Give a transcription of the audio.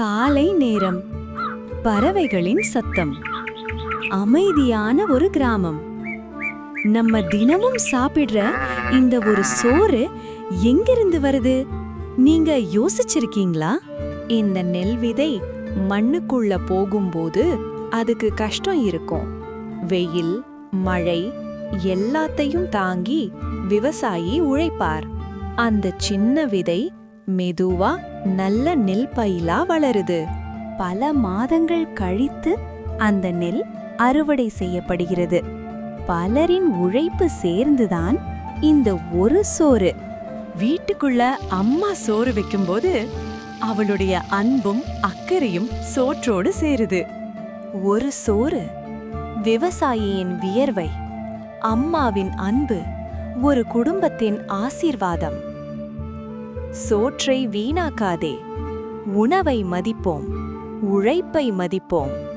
காலை நேரம். பறவைகளின் சத்தம். அமைதியான ஒரு கிராமம். நம்ம தினமும் சாப்பிடுற இந்த ஒரு சோறு எங்கிருந்து வருது? நீங்க யோசிச்சிருக்கீங்களா? இந்த நெல் விதை மண்ணுக்குள்ள போகும்போது அதுக்கு கஷ்டம் இருக்கும். வெயில் மழை எல்லாத்தையும் தாங்கி விவசாயி உழைப்பார். அந்த சின்ன விதை மெதுவா நல்ல நெல் பயிலா வளருது. பல மாதங்கள் கழித்து அந்த நெல் அறுவடை செய்யப்படுகிறது. பலரின் உழைப்பு சேர்ந்துதான் இந்த ஒரு சோறு. வீட்டுக்குள்ள அம்மா சோறு வைக்கும்போது அவளுடைய அன்பும் அக்கறையும் சோற்றோடு சேருது. ஒரு சோறு விவசாயியின் வியர்வை அம்மாவின் அன்பு ஒரு குடும்பத்தின் ஆசீர்வாதம். சோற்றை வீணாக்காதே. உணவை மதிப்போம். உழைப்பை மதிப்போம்.